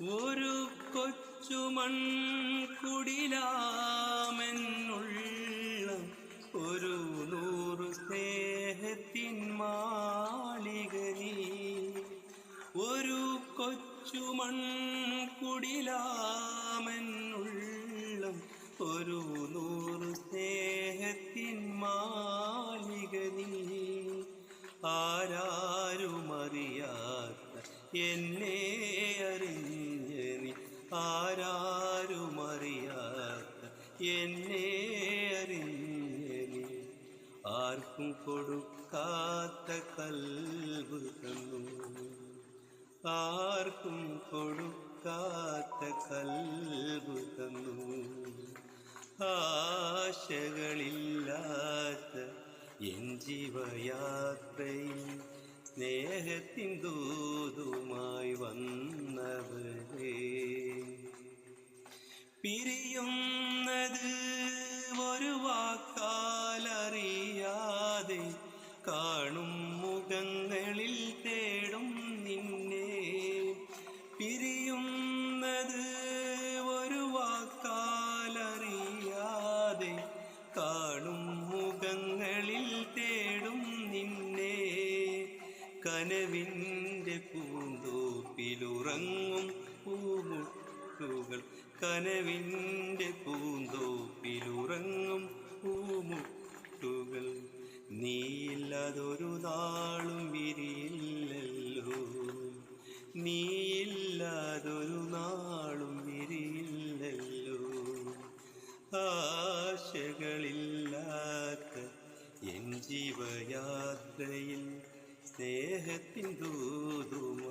ഒരു കൊച്ചു മൺകുടിലാമെന്നുള്ള ഒരു നൂറു സ്നേഹത്തിൻ മാളികനി ഒരു കൊച്ചു മൺകുടിലാമെന്നുള്ള ഒരു നൂറു സ്നേഹത്തിൻ മാളികനി ആരാരുമറിയാത്ത എന്നെ ആരാരുമറിയാത്ത എന്നെ അറിഞ്ഞ നീ ആർക്കും കൊടുക്കാത്ത കൽവ് തന്നു ആർക്കും കൊടുക്കാത്ത കൽവ് തന്നു ആശകളില്ലാത്ത എൻ ജീവയാത്രയിൽ സ്നേഹത്തിൻ ദൂതുമായി വന്നവരേ. പിരിയുന്നത് ഒരു വാക്കാലറിയാതെ കാണും മുഖങ്ങളിൽ തേടും നിന്നെ. പിരിയുന്നത് ഒരു വാക്കാലറിയാതെ കാണും മുഖങ്ങളിൽ തേടും നിന്നെ. കനവിന്റെ പൂന്തോപ്പിലുറങ്ങും പൂമുട്ടുകൾ കനവിന്റെ പൂന്തോപ്പിലുറങ്ങും പൂമുട്ടുകൾ. നീയില്ലാതൊരു നാളും വിരിയില്ലല്ലോ. നീയില്ലാതൊരു നാളും വിരിയില്ലല്ലോ. ആശകളില്ലാത്ത എൻ ജീവയാത്രയിൽ സ്നേഹത്തിൻ വന്നു